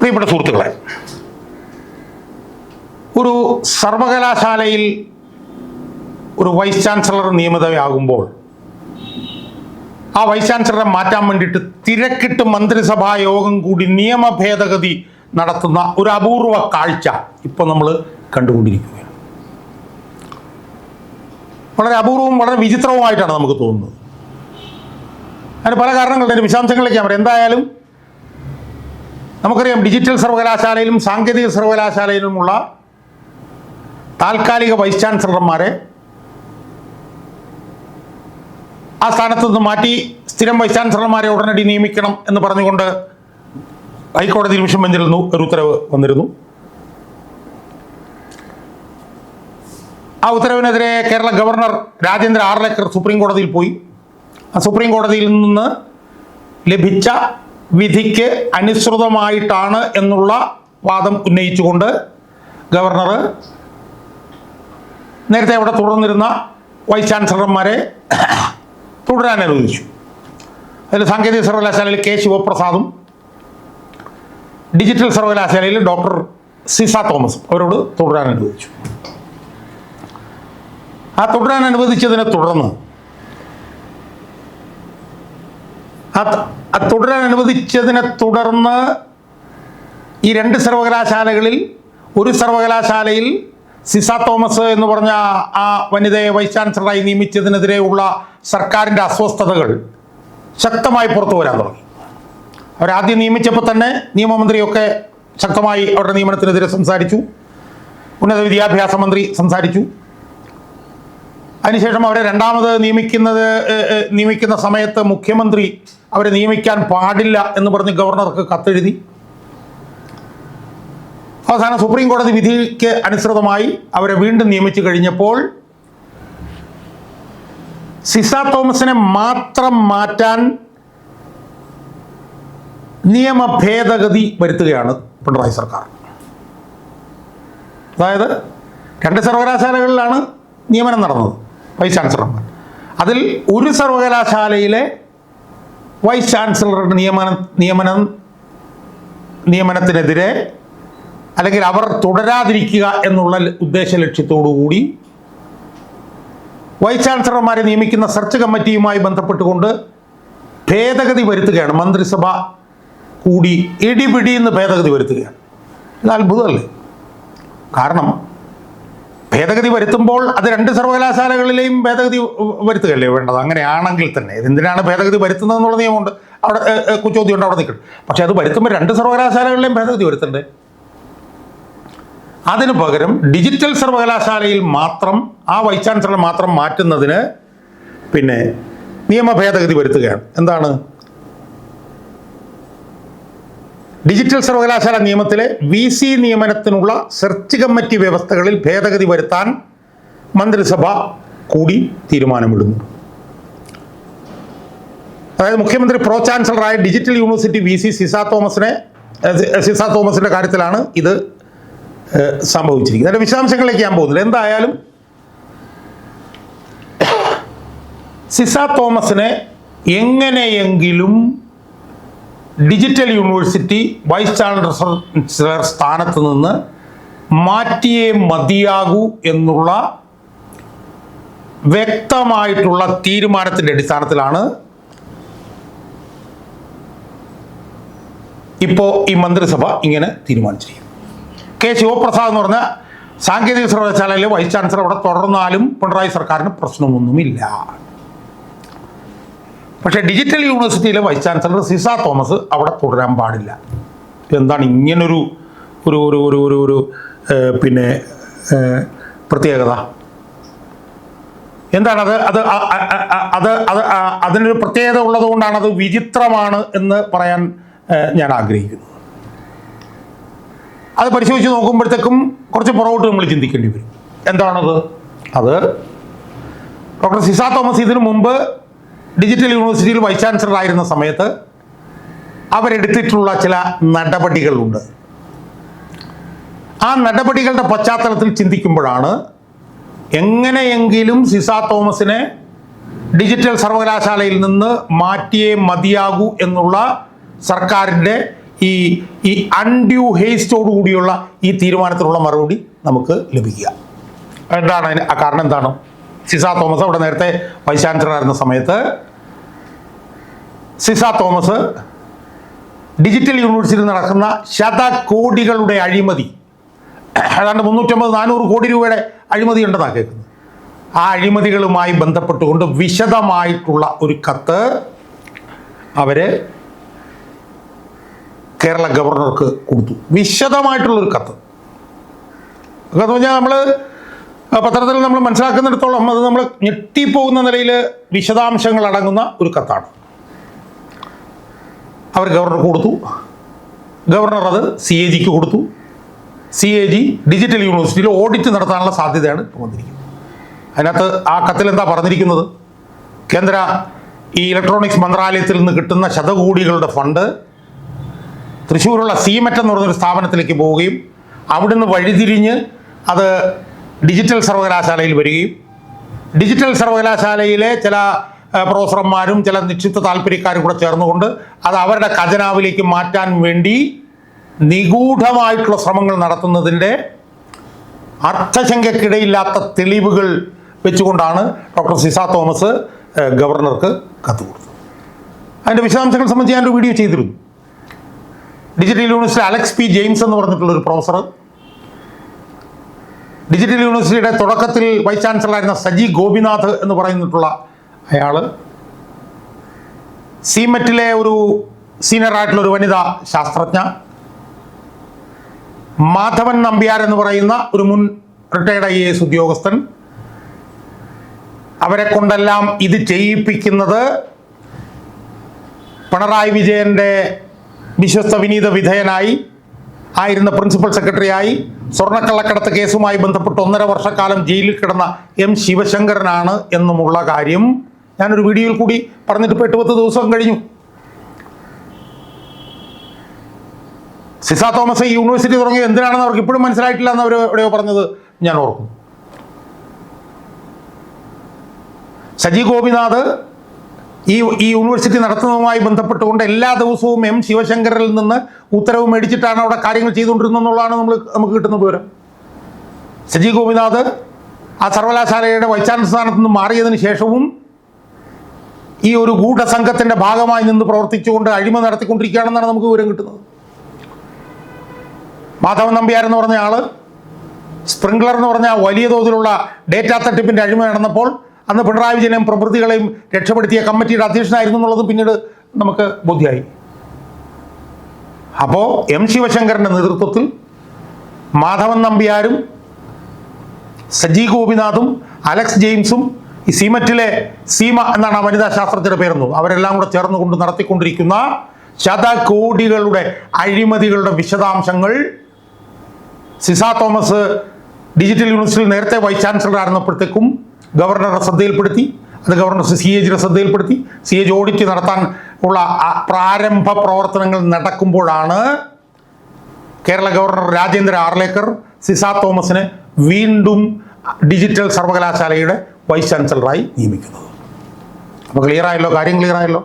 പ്രിയപ്പെട്ട സുഹൃത്തുക്കളെ ഒരു സർവകലാശാലയിൽ ഒരു വൈസ് ചാൻസലർ നിയമിതയാകുമ്പോൾ ആ വൈസ് ചാൻസലറെ മാറ്റാൻ വേണ്ടിയിട്ട് തിരക്കിട്ട് മന്ത്രിസഭാ യോഗം കൂടി നിയമ ഭേദഗതി നടത്തുന്ന ഒരു അപൂർവ കാഴ്ച ഇപ്പോൾ നമ്മൾ കണ്ടുകൊണ്ടിരിക്കുകയാണ്. വളരെ അപൂർവവും വളരെ വിചിത്രവുമായിട്ടാണ് നമുക്ക് തോന്നുന്നത്. അതിന് പല കാരണങ്ങളുണ്ട്. അതിന്റെ വിശദാംശങ്ങളിലേക്ക് പറയാം എന്തായാലും നമുക്കറിയാം ഡിജിറ്റൽ സർവകലാശാലയിലും സാങ്കേതിക സർവകലാശാലയിലുമുള്ള താൽക്കാലിക വൈസ് ചാൻസലർമാരെ ആ സ്ഥാനത്ത് നിന്ന് മാറ്റി സ്ഥിരം വൈസ് ചാൻസലർമാരെ ഉടനടി നിയമിക്കണം എന്ന് പറഞ്ഞുകൊണ്ട് ഹൈക്കോടതി ഡിവിഷൻ ബെഞ്ചിൽ നിന്ന് ഒരു ഉത്തരവ് വന്നിരുന്നു. ആ ഉത്തരവിനെതിരെ കേരള ഗവർണർ രാജേന്ദ്ര ആർലേക്കർ സുപ്രീം കോടതിയിൽ പോയി. ആ സുപ്രീം കോടതിയിൽ നിന്ന് ലഭിച്ച വിധിക്ക് അനുസൃതമായിട്ടാണ് എന്നുള്ള വാദം ഉന്നയിച്ചുകൊണ്ട് ഗവർണർ നേരത്തെ അവിടെ തുടർന്നിരുന്ന വൈസ് ചാൻസലർമാരെ തുടരാൻ അനുവദിച്ചു. അതിൽ സാങ്കേതിക സർവകലാശാലയിൽ കെ ശിവപ്രസാദും ഡിജിറ്റൽ സർവകലാശാലയിൽ ഡോക്ടർ സിസ തോമസ് അവരോട് തുടരാൻ അനുവദിച്ചു. ആ തുടരാൻ അനുവദിച്ചതിനെ തുടർന്ന് ആ തുടരാൻ അനുവദിച്ചതിനെ തുടർന്ന് ഈ രണ്ട് സർവകലാശാലകളിൽ ഒരു സർവകലാശാലയിൽ സിസ തോമസ് എന്ന് പറഞ്ഞ ആ വനിതയെ വൈസ് ചാൻസലറായി നിയമിച്ചതിനെതിരെയുള്ള സർക്കാരിന്റെ അസ്വസ്ഥതകൾ ശക്തമായി പുറത്തു വരാൻ തുടങ്ങി. അവരാദ്യം നിയമിച്ചപ്പോൾ തന്നെ നിയമമന്ത്രിയൊക്കെ ശക്തമായി അവരുടെ നിയമനത്തിനെതിരെ സംസാരിച്ചു. ഉന്നത വിദ്യാഭ്യാസ മന്ത്രി സംസാരിച്ചു. അതിനുശേഷം അവരെ രണ്ടാമത് നിയമിക്കുന്നത് നിയമിക്കുന്ന സമയത്ത് മുഖ്യമന്ത്രി അവരെ നിയമിക്കാൻ പാടില്ല എന്ന് പറഞ്ഞ് ഗവർണർക്ക് കത്തെഴുതി. അവസാനം സുപ്രീം കോടതി വിധിക്ക് അനുസൃതമായി അവരെ വീണ്ടും നിയമിച്ചു കഴിഞ്ഞപ്പോൾ സിസ തോമസിനെ മാത്രം മാറ്റാൻ നിയമ ഭേദഗതി വരുത്തുകയാണ് പിണറായി സർക്കാർ. അതായത് രണ്ട് സർവകലാശാലകളിലാണ് നിയമനം നടന്നത്. വൈസ് ചാൻസലർമാർ അതിൽ ഒരു സർവകലാശാലയിലെ വൈസ് ചാൻസലറുടെ നിയമനം നിയമനം നിയമനത്തിനെതിരെ അല്ലെങ്കിൽ അവർ തുടരാതിരിക്കുക എന്നുള്ള ഉദ്ദേശ ലക്ഷ്യത്തോടു കൂടി വൈസ് ചാൻസലർമാരെ നിയമിക്കുന്ന സെർച്ച് കമ്മിറ്റിയുമായി ബന്ധപ്പെട്ടുകൊണ്ട് ഭേദഗതി വരുത്തുകയാണ്. മന്ത്രിസഭ കൂടി ഇടിപിടിയെന്ന് ഭേദഗതി വരുത്തുകയാണ്. ഇത് അത്ഭുതമല്ലേ? കാരണം ഭേദഗതി വരുത്തുമ്പോൾ അത് രണ്ട് സർവകലാശാലകളിലെയും ഭേദഗതി വരുത്തുകയല്ലേ വേണ്ടത്? അങ്ങനെയാണെങ്കിൽ തന്നെ. ഇതെന്തിനാണ് ഭേദഗതി വരുത്തുന്നത് എന്നുള്ള നിയമമുണ്ട്. അവിടെ ചോദ്യമുണ്ട് അവിടെ നിൽക്കണം പക്ഷെ അത് വരുത്തുമ്പോൾ രണ്ട് സർവകലാശാലകളിലെയും ഭേദഗതി വരുത്തണ്ടേ? അതിനു പകരം ഡിജിറ്റൽ സർവകലാശാലയിൽ മാത്രം ആ വൈസ് ചാൻസലർ മാത്രം മാറ്റുന്നതിന് പിന്നെ നിയമ ഭേദഗതി വരുത്തുകയാണ്. എന്താണ്? ഡിജിറ്റൽ സർവകലാശാല നിയമത്തിലെ വി സി നിയമനത്തിനുള്ള സെർച്ച് കമ്മിറ്റി വ്യവസ്ഥകളിൽ ഭേദഗതി വരുത്താൻ മന്ത്രിസഭ കൂടി തീരുമാനമിടുന്നു. അതായത് മുഖ്യമന്ത്രി pro ചാൻസലറായ digital university V C Ciza തോമസിനെ സിസ തോമസിന്റെ കാര്യത്തിലാണ് ഇത് സംഭവിച്ചിരിക്കുന്നത്. അതിന്റെ വിശദാംശങ്ങളിലേക്ക് ഞാൻ പോകുന്നില്ല. എന്തായാലും സിസ തോമസിനെ എങ്ങനെയെങ്കിലും ഡിജിറ്റൽ യൂണിവേഴ്സിറ്റി വൈസ് ചാൻസലർ സ്ഥാനത്ത് നിന്ന് മാറ്റിയേ മതിയാകൂ എന്നുള്ള വ്യക്തമായിട്ടുള്ള തീരുമാനത്തിന്റെ അടിസ്ഥാനത്തിലാണ് ഇപ്പോൾ ഈ മന്ത്രിസഭ ഇങ്ങനെ തീരുമാനിച്ചിരിക്കുന്നത്. കെ ശിവപ്രസാദ് എന്ന് പറഞ്ഞ സാങ്കേതിക സർവകലാശാലയിലെ വൈസ് ചാൻസലർ അവിടെ തുടർന്നാലും പിണറായി സർക്കാരിന് പ്രശ്നമൊന്നുമില്ല. പക്ഷേ ഡിജിറ്റൽ യൂണിവേഴ്സിറ്റിയിലെ വൈസ് ചാൻസലർ സിസ തോമസ് അവിടെ തുടരാൻ പാടില്ല. എന്താണ് ഇങ്ങനൊരു ഒരു ഒരു ഒരു ഒരു ഒരു പിന്നെ പ്രത്യേകത? എന്താണ് അത് അത് അത് അത് അതിനൊരു പ്രത്യേകത ഉള്ളതുകൊണ്ടാണ് അത് വിചിത്രമാണ് എന്ന് പറയാൻ ഞാൻ ആഗ്രഹിക്കുന്നു. അത് പരിശോധിച്ച് നോക്കുമ്പോഴത്തേക്കും കുറച്ച് പുറകോട്ട് നമ്മൾ ചിന്തിക്കേണ്ടി വരും. എന്താണത്? അത് ഡോക്ടർ സിസ തോമസ് ഇതിനു മുമ്പ് ഡിജിറ്റൽ യൂണിവേഴ്സിറ്റിയിൽ വൈസ് ചാൻസലർ ആയിരുന്ന സമയത്ത് അവരെടുത്തിട്ടുള്ള ചില നടപടികളുണ്ട്. ആ നടപടികളുടെ പശ്ചാത്തലത്തിൽ ചിന്തിക്കുമ്പോഴാണ് എങ്ങനെയെങ്കിലും സിസ തോമസിനെ ഡിജിറ്റൽ സർവകലാശാലയിൽ നിന്ന് മാറ്റിയേ മതിയാകൂ എന്നുള്ള സർക്കാരിന്റെ ഈ ഈ അൺഡ്യൂ ഹേസ്റ്റോടു കൂടിയുള്ള ഈ തീരുമാനത്തിനുള്ള മറുപടി നമുക്ക് ലഭിക്കുക. എന്താണ് ആ കാരണം എന്താണ്? സിസ തോമസ് അവിടെ നേരത്തെ വൈസ് ചാൻസലർ ആയിരുന്ന സമയത്ത്. സിസ തോമസ് ഡിജിറ്റൽ യൂണിവേഴ്സിറ്റിയിൽ നടക്കുന്ന ശതകോടികളുടെ അഴിമതി. ഏതാണ്ട് മുന്നൂറ്റമ്പത് നാനൂറ് കോടി രൂപയുടെ അഴിമതി ഉണ്ടെന്നാണ് കേൾക്കുന്നത്. ആ അഴിമതികളുമായി ബന്ധപ്പെട്ടുകൊണ്ട് വിശദമായിട്ടുള്ള ഒരു കത്ത് അവർ കേരള ഗവർണർക്ക് കൊടുത്തു. വിശദമായിട്ടുള്ളൊരു കത്ത്. എന്ന് പറഞ്ഞാൽ നമ്മൾ പത്രത്തിൽ നമ്മൾ മനസ്സിലാക്കുന്നിടത്തോളം അത് നമ്മൾ ഞെട്ടിപ്പോകുന്ന നിലയിൽ വിശദാംശങ്ങൾ അടങ്ങുന്ന ഒരു കത്താണ്. അവർ ഗവർണർക്ക് കൊടുത്തു. ഗവർണർ അത് സി എ ജിക്ക് കൊടുത്തു. സി എ ജി ഡിജിറ്റൽ യൂണിവേഴ്സിറ്റിയിൽ ഓഡിറ്റ് നടത്താനുള്ള സാധ്യതയാണ് ഇപ്പോൾ വന്നിരിക്കുന്നത്. അതിനകത്ത് ആ കത്തിൽ എന്താ പറഞ്ഞിരിക്കുന്നത്? കേന്ദ്ര ഈ ഇലക്ട്രോണിക്സ് മന്ത്രാലയത്തിൽ നിന്ന് കിട്ടുന്ന ശതകോടികളുടെ ഫണ്ട് തൃശ്ശൂരുള്ള സീമെറ്റ് എന്ന് പറഞ്ഞൊരു സ്ഥാപനത്തിലേക്ക് പോവുകയും അവിടുന്ന് വഴിതിരിഞ്ഞ് അത് ഡിജിറ്റൽ സർവകലാശാലയിൽ വരികയും ഡിജിറ്റൽ സർവകലാശാലയിലെ ചില പ്രൊഫസർമാരും ചില നിക്ഷിപ്ത താല്പര്യക്കാരും കൂടെ ചേർന്നുകൊണ്ട് അത് അവരുടെ ഖജനാവിലേക്ക് മാറ്റാൻ വേണ്ടി നിഗൂഢമായിട്ടുള്ള ശ്രമങ്ങൾ നടത്തുന്നതിന്റെ അർത്ഥശങ്കയ്ക്കിടയില്ലാത്ത തെളിവുകൾ വെച്ചുകൊണ്ടാണ് ഡോക്ടർ സിസ തോമസ് ഗവർണർക്ക് കത്ത് കൊടുത്തത്. അതിന്റെ വിശദാംശങ്ങൾ സംബന്ധിച്ച് ഞാനൊരു വീഡിയോ ചെയ്തിരുന്നു. Digital university Alex P James എന്ന് പറഞ്ഞിട്ടുള്ള ഒരു പ്രൊഫസർ ഡിജിറ്റൽ യൂണിവേഴ്സിറ്റിയുടെ തുടക്കത്തിൽ വൈസ് ചാൻസലറായിരുന്ന സജി ഗോപിനാഥ് എന്ന് പറയുന്നിട്ടുള്ള അയാൾ സിമെറ്റിലെ ഒരു സീനിയർ ആയിട്ടുള്ള ഒരു വനിതാ ശാസ്ത്രജ്ഞ മാധവൻ നമ്പ്യാർ എന്ന് പറയുന്ന ഒരു മുൻ റിട്ടയർഡ് ഐ എ എസ് ഉദ്യോഗസ്ഥൻ. അവരെ കൊണ്ടെല്ലാം ഇത് ചെയ്യിപ്പിക്കുന്നത് പിണറായി വിജയന്റെ വിശ്വസ്ത വിനീത വിധേയനായി ആയിരുന്ന പ്രിൻസിപ്പൽ സെക്രട്ടറിയായി സ്വർണക്കള്ളക്കടത്ത് കേസുമായി ബന്ധപ്പെട്ട് ഒന്നര വർഷക്കാലം ജയിലിൽ കിടന്ന എം ശിവശങ്കരനാണ് എന്നുമുള്ള കാര്യം ഞാനൊരു വീഡിയോയിൽ കൂടി പറഞ്ഞിട്ട് ഇപ്പോൾ പത്ത് ദിവസം കഴിഞ്ഞു. സിസ തോമസ് ഈ യൂണിവേഴ്സിറ്റി തുടങ്ങിയത് എന്തിനാണെന്ന് അവർക്ക് ഇപ്പോഴും മനസ്സിലായിട്ടില്ല എന്ന് അവർ എവിടെയോ പറഞ്ഞത് ഞാൻ ഓർക്കുന്നു. സജി ഗോപിനാഥ് ഈ ഈ യൂണിവേഴ്സിറ്റി നടത്തുന്നതുമായി ബന്ധപ്പെട്ടുകൊണ്ട് എല്ലാ ദിവസവും എം ശിവശങ്കറിൽ നിന്ന് ഉത്തരവ് മേടിച്ചിട്ടാണ് അവിടെ കാര്യങ്ങൾ ചെയ്തുകൊണ്ടിരുന്നതെന്നുള്ളതാണ് നമ്മൾ നമുക്ക് കിട്ടുന്ന വിവരം. സജി ഗോപിനാഥ് ആ സർവകലാശാലയുടെ വൈസ് ചാൻസലർ സ്ഥാനത്ത് നിന്ന് മാറിയതിന് ശേഷവും ഈ ഒരു ഗൂഢസംഘത്തിന്റെ ഭാഗമായി നിന്ന് പ്രവർത്തിച്ചുകൊണ്ട് അഴിമ നടത്തിക്കൊണ്ടിരിക്കുകയാണെന്നാണ് നമുക്ക് വിവരം കിട്ടുന്നത്. മാധവൻ നമ്പ്യാർ എന്ന് പറഞ്ഞ ആൾ സ്പ്രിംഗ്ലർ എന്ന് പറഞ്ഞ വലിയ തോതിലുള്ള ഡേറ്റാ തട്ടിപ്പിന്റെ അഴിമ നടന്നപ്പോൾ അന്ന് പിണറായി വിജയനെയും പ്രവൃത്തികളെയും രക്ഷപ്പെടുത്തിയ കമ്മിറ്റിയുടെ അധ്യക്ഷനായിരുന്നു എന്നുള്ളതും പിന്നീട് നമുക്ക് ബോധ്യമായി. അപ്പോൾ എം ശിവശങ്കറിന്റെ നേതൃത്വത്തിൽ മാധവൻ നമ്പ്യാരും സജി ഗോപിനാഥും അലക്സ് ജെയിംസും ഈ സീമറ്റിലെ സീമ എന്നാണ് ആ വനിതാ ശാസ്ത്രജ്ഞരുടെ പേരെന്നു അവരെല്ലാം കൂടെ ചേർന്നുകൊണ്ട് നടത്തിക്കൊണ്ടിരിക്കുന്ന ശതകോടികളുടെ അഴിമതികളുടെ വിശദാംശങ്ങൾ സിസ തോമസ് ഡിജിറ്റൽ യൂണിവേഴ്സിറ്റിയിൽ നേരത്തെ വൈസ് ചാൻസലർ ആയിരുന്നപ്പോഴത്തേക്കും ഗവർണറുടെ ശ്രദ്ധയിൽപ്പെടുത്തി അത് ഗവർണർ സി എ ജിയുടെ ശ്രദ്ധയിൽപ്പെടുത്തി. സി എ ജി ഓഡിറ്റ് നടത്താൻ ഉള്ള പ്രാരംഭ പ്രവർത്തനങ്ങൾ നടക്കുമ്പോഴാണ് കേരള ഗവർണർ രാജേന്ദ്ര ആർലേക്കർ സിസ തോമസിനെ വീണ്ടും ഡിജിറ്റൽ സർവകലാശാലയുടെ വൈസ് ചാൻസലറായി നിയമിക്കുന്നത്. അപ്പോൾ ക്ലിയർ ആയല്ലോ കാര്യം ക്ലിയർ ആയല്ലോ.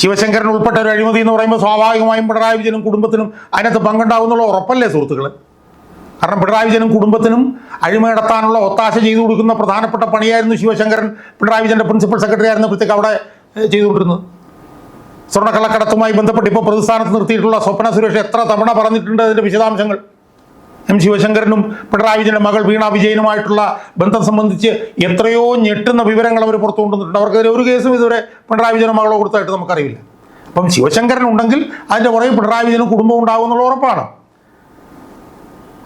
ശിവശങ്കരൻ ഉൾപ്പെട്ട ഒരു അഴിമതി എന്ന് പറയുമ്പോൾ സ്വാഭാവികമായും പിണറായി വിജയനും കുടുംബത്തിനും അതിനകത്ത് പങ്കുണ്ടാവുന്നുള്ള ഉറപ്പല്ലേ സുഹൃത്തുക്കളെ? കാരണം പിണറായി വിജയനും കുടുംബത്തിനും അഴിമ നടത്താനുള്ള ഒത്താശ ചെയ്തു കൊടുക്കുന്ന പ്രധാനപ്പെട്ട പണിയായിരുന്നു ശിവശങ്കരൻ പിണറായി വിജയന്റെ പ്രിൻസിപ്പൽ സെക്രട്ടറി ആയിരുന്നപ്പോഴത്തേക്ക് അവിടെ ഏഹ്, ചെയ്തുകൊണ്ടിരുന്നത് സ്വർണക്കള്ളക്കടത്തുമായി ബന്ധപ്പെട്ട് ഇപ്പോൾ പ്രതിസ്ഥാനത്ത് നിർത്തിയിട്ടുള്ള സ്വപ്ന സുരേഷ് എത്ര തവണ പറഞ്ഞിട്ടുണ്ട് അതിന്റെ വിശദാംശങ്ങൾ? എം ശിവശങ്കരനും പിണറായി വിജയന്റെ മകൾ വീണ വിജയനുമായിട്ടുള്ള ബന്ധം സംബന്ധിച്ച് എത്രയോ ഞെട്ടുന്ന വിവരങ്ങൾ അവർ പുറത്തു കൊണ്ടുവന്നിട്ടുണ്ട്. അവർക്കെതിരെ ഒരു കേസും ഇതുവരെ പിണറായി വിജയനോ മകളോ കൊടുത്തായിട്ട് നമുക്കറിയില്ല. അപ്പം ശിവശങ്കരൻ ഉണ്ടെങ്കിൽ അതിന്റെ പുറകെ പിണറായി വിജയനും കുടുംബം ഉണ്ടാകുമെന്നുള്ള ഉറപ്പാണ്.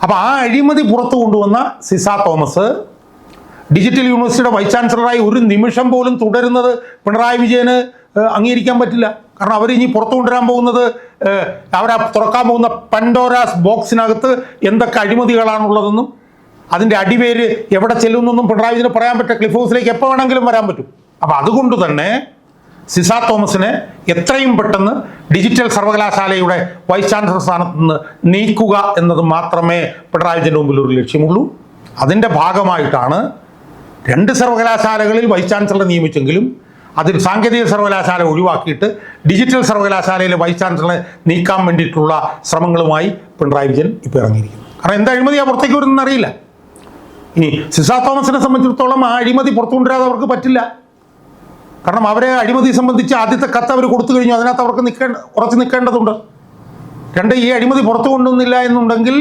അപ്പോൾ ആ അഴിമതി പുറത്തു കൊണ്ടുവന്ന സിസ തോമസ് ഡിജിറ്റൽ യൂണിവേഴ്സിറ്റിയുടെ വൈസ് ചാൻസലറായി ഒരു നിമിഷം പോലും തുടരുന്നത് പിണറായി വിജയന് അംഗീകരിക്കാൻ പറ്റില്ല. കാരണം അവർ ഇനി പുറത്തു കൊണ്ടുവരാൻ പോകുന്നത് അവരാ തുറക്കാൻ പോകുന്ന പൻഡോരാസ് ബോക്സിനകത്ത് എന്തൊക്കെ അഴിമതികളാണുള്ളതെന്നും അതിന്റെ അടിവേര് എവിടെ ചെല്ലുന്നെന്നും പിണറായി വിജയന് പറയാൻ പറ്റും ക്ലിഫ് ഹൗസിലേക്ക് എപ്പോൾ വേണമെങ്കിലും വരാൻ പറ്റും. അപ്പോൾ അതുകൊണ്ട് തന്നെ സിസ തോമസിനെ എത്രയും പെട്ടെന്ന് ഡിജിറ്റൽ സർവകലാശാലയുടെ വൈസ് ചാൻസലർ സ്ഥാനത്ത് നിന്ന് നീക്കുക എന്നത് മാത്രമേ പിണറായി വിജയന്റെ മുമ്പിൽ ഒരു ലക്ഷ്യമുള്ളൂ. അതിന്റെ ഭാഗമായിട്ടാണ് രണ്ട് സർവകലാശാലകളിൽ വൈസ് ചാൻസലറെ നിയമിച്ചെങ്കിലും അതിൽ സാങ്കേതിക സർവകലാശാല ഒഴിവാക്കിയിട്ട് ഡിജിറ്റൽ സർവകലാശാലയിലെ വൈസ് ചാൻസലറെ നീക്കാൻ വേണ്ടിയിട്ടുള്ള ശ്രമങ്ങളുമായി പിണറായി വിജയൻ ഇപ്പോൾ ഇറങ്ങിയിരിക്കുന്നു. കാരണം എന്താ ആ പുറത്തേക്ക് വരുന്നതെന്ന് അറിയില്ല. ഇനി സിസ തോമസിനെ സംബന്ധിച്ചിടത്തോളം ആ അഴിമതി പുറത്തുകൊണ്ടുവരാതെ അവർക്ക് പറ്റില്ല. കാരണം അവരെ അഴിമതി സംബന്ധിച്ച് ആദ്യത്തെ കത്ത് അവർ കൊടുത്തു കഴിഞ്ഞു. അതിനകത്ത് അവർക്ക് നിൽക്കേണ്ട കുറച്ച് നിൽക്കേണ്ടതുണ്ട്. രണ്ട് ഈ അഴിമതി പുറത്തു കൊണ്ടുവന്നില്ല എന്നുണ്ടെങ്കിൽ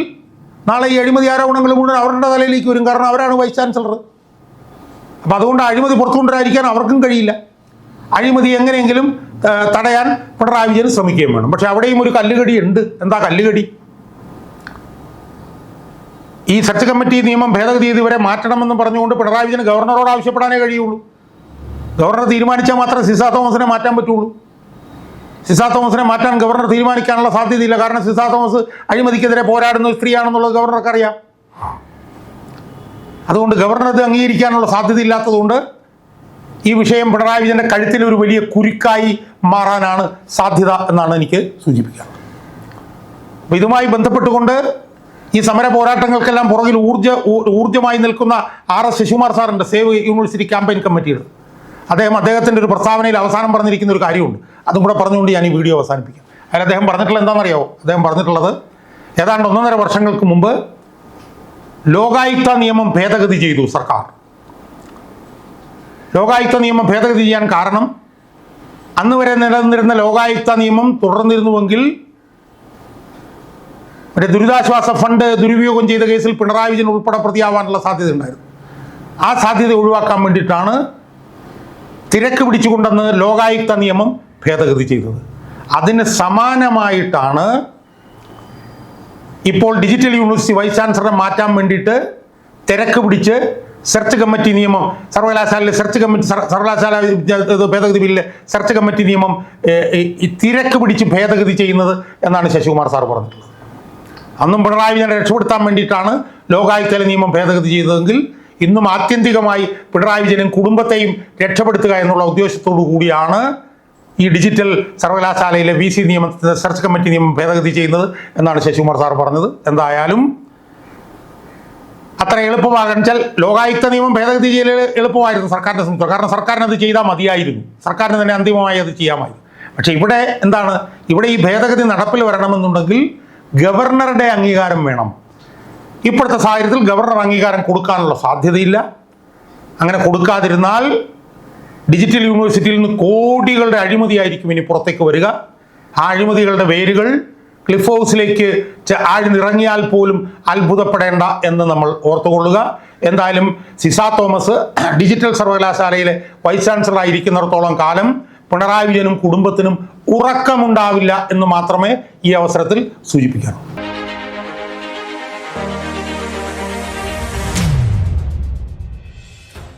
നാളെ ഈ അഴിമതി ആരോപണങ്ങൾ മുഴുവൻ അവരുടെ തലയിലേക്ക് വരും. കാരണം അവരാണ് വൈസ് ചാൻസലർ അപ്പം അതുകൊണ്ട് അഴിമതി പുറത്തു കൊണ്ടുവരാതിരിക്കാൻ അവർക്കും കഴിയില്ല. അഴിമതി എങ്ങനെയെങ്കിലും തടയാൻ പിണറായി വിജയൻ ശ്രമിക്കുകയും വേണം. പക്ഷെ അവിടെയും ഒരു കല്ലുകടി ഉണ്ട്. എന്താ കല്ലുകടി? ഈ സെർച്ച് കമ്മിറ്റി നിയമം ഭേദഗതി ഇതുവരെ മാറ്റണമെന്ന് പറഞ്ഞുകൊണ്ട് പിണറായി വിജയൻ ഗവർണറോട് ആവശ്യപ്പെടാനേ കഴിയുള്ളൂ. ഗവർണർ തീരുമാനിച്ചാൽ മാത്രമേ സിസാ തോമസിനെ മാറ്റാൻ പറ്റുള്ളൂ. സിസാ തോമസിനെ മാറ്റാൻ ഗവർണർ തീരുമാനിക്കാനുള്ള സാധ്യതയില്ല. കാരണം സിസാ തോമസ് അഴിമതിക്കെതിരെ പോരാടുന്ന സ്ത്രീയാണെന്നുള്ളത് ഗവർണർക്ക് അറിയാം അതുകൊണ്ട് ഗവർണർ ഇത് അംഗീകരിക്കാനുള്ള സാധ്യതയില്ലാത്തതുകൊണ്ട് ഈ വിഷയം പിണറായി വിജയന്റെ കഴുത്തിൽ ഒരു വലിയ കുരുക്കായി മാറാനാണ് സാധ്യത എന്നാണ് എനിക്ക് സൂചിപ്പിക്കുക അപ്പോൾ ഇതുമായി ബന്ധപ്പെട്ടുകൊണ്ട് ഈ സമര പോരാട്ടങ്ങൾക്കെല്ലാം പുറകിൽ ഊർജ ഊർജമായി നിൽക്കുന്ന ആർ എസ് ശശികുമാർ സാറിന്റെ സേവ് യൂണിവേഴ്സിറ്റി ക്യാമ്പയിൻ കമ്മിറ്റിയുടെ അദ്ദേഹം അദ്ദേഹത്തിന്റെ ഒരു പ്രസ്താവനയിൽ അവസാനം പറഞ്ഞിരിക്കുന്ന ഒരു കാര്യമുണ്ട്. അതും കൂടെ പറഞ്ഞുകൊണ്ട് ഞാൻ ഈ വീഡിയോ അവസാനിപ്പിക്കാം. അതിൽ അദ്ദേഹം പറഞ്ഞിട്ടുള്ള എന്താണെന്നറിയോ അദ്ദേഹം പറഞ്ഞിട്ടുള്ളത് ഏതാണ്ട് ഒന്നൊന്നര വർഷങ്ങൾക്ക് മുമ്പ് ലോകായുക്ത നിയമം ഭേദഗതി ചെയ്തു സർക്കാർ. ലോകായുക്ത നിയമം ഭേദഗതി ചെയ്യാൻ കാരണം അന്ന് വരെ നിലനിന്നിരുന്ന ലോകായുക്ത നിയമം തുടർന്നിരുന്നുവെങ്കിൽ മറ്റേ ദുരിതാശ്വാസ ഫണ്ട് ദുരുപയോഗം ചെയ്ത കേസിൽ പിണറായി വിജയൻ ഉൾപ്പെടെ പ്രതിയാവാനുള്ള സാധ്യത ഉണ്ടായിരുന്നു ആ സാധ്യത ഒഴിവാക്കാൻ വേണ്ടിയിട്ടാണ് തിരക്ക് പിടിച്ചുകൊണ്ടെന്ന് ലോകായുക്ത നിയമം ഭേദഗതി ചെയ്തത്. അതിന് സമാനമായിട്ടാണ് ഇപ്പോൾ ഡിജിറ്റൽ യൂണിവേഴ്സിറ്റി വൈസ് ചാൻസലറെ മാറ്റാൻ വേണ്ടിയിട്ട് തിരക്ക് പിടിച്ച് സെർച്ച് കമ്മിറ്റി നിയമം സർവകലാശാലയിലെ സെർച്ച് കമ്മിറ്റി സർ- സർവകലാശാല ഭേദഗതി ബില്ലിലെ സെർച്ച് കമ്മിറ്റി നിയമം തിരക്ക് പിടിച്ച് ഭേദഗതി ചെയ്യുന്നത് എന്നാണ് ശശികുമാർ സാർ പറഞ്ഞിട്ടുള്ളത്. അന്നും പിണറായി വിജയനെ രക്ഷപ്പെടുത്താൻ വേണ്ടിയിട്ടാണ് ലോകായുക്തല നിയമം ഭേദഗതി ചെയ്തതെങ്കിൽ ഇന്നും ആത്യന്തികമായി പിണറായി വിജയനും കുടുംബത്തെയും രക്ഷപ്പെടുത്തുക എന്നുള്ള ഉദ്ദേശത്തോടു കൂടിയാണ് ഈ ഡിജിറ്റൽ സർവകലാശാലയിലെ വി സി നിയമം സെർച്ച് കമ്മിറ്റി നിയമം ഭേദഗതി ചെയ്യുന്നത് എന്നാണ് ശശികുമാർ സാർ പറഞ്ഞത്. എന്തായാലും അത്ര എളുപ്പമാകാൻ വെച്ചാൽ ലോകായുക്ത നിയമം ഭേദഗതി ചെയ്യൽ എളുപ്പമായിരുന്നു സർക്കാരിനെ സംബന്ധിച്ചു. കാരണം സർക്കാരിന് അത് ചെയ്താൽ മതിയായിരുന്നു. സർക്കാരിന് തന്നെ അന്തിമമായി അത് ചെയ്യാമായി പക്ഷേ ഇവിടെ എന്താണ്? ഇവിടെ ഈ ഭേദഗതി നടപ്പിൽ വരണമെന്നുണ്ടെങ്കിൽ ഗവർണറുടെ അംഗീകാരം വേണം. ഇപ്പോഴത്തെ സാഹചര്യത്തിൽ ഗവർണർ അംഗീകാരം കൊടുക്കാനുള്ള സാധ്യതയില്ല. അങ്ങനെ കൊടുക്കാതിരുന്നാൽ ഡിജിറ്റൽ യൂണിവേഴ്സിറ്റിയിൽ നിന്ന് കോടികളുടെ അഴിമതിയായിരിക്കും ഇനി പുറത്തേക്ക് വരിക. ആ അഴിമതികളുടെ വേരുകൾ ക്ലിഫ് ഹൗസിലേക്ക് ആഴ്ന്നിറങ്ങിയാൽ പോലും അത്ഭുതപ്പെടേണ്ട എന്ന് നമ്മൾ ഓർത്തുകൊള്ളുക. എന്തായാലും സിസ തോമസ് ഡിജിറ്റൽ സർവകലാശാലയിലെ വൈസ് ചാൻസലർ ആയിരിക്കുന്നിടത്തോളം കാലം പിണറായി വിജയനും കുടുംബത്തിനും ഉറക്കമുണ്ടാവില്ല എന്ന് മാത്രമേ ഈ അവസരത്തിൽ സൂചിപ്പിക്കാറുള്ളൂ.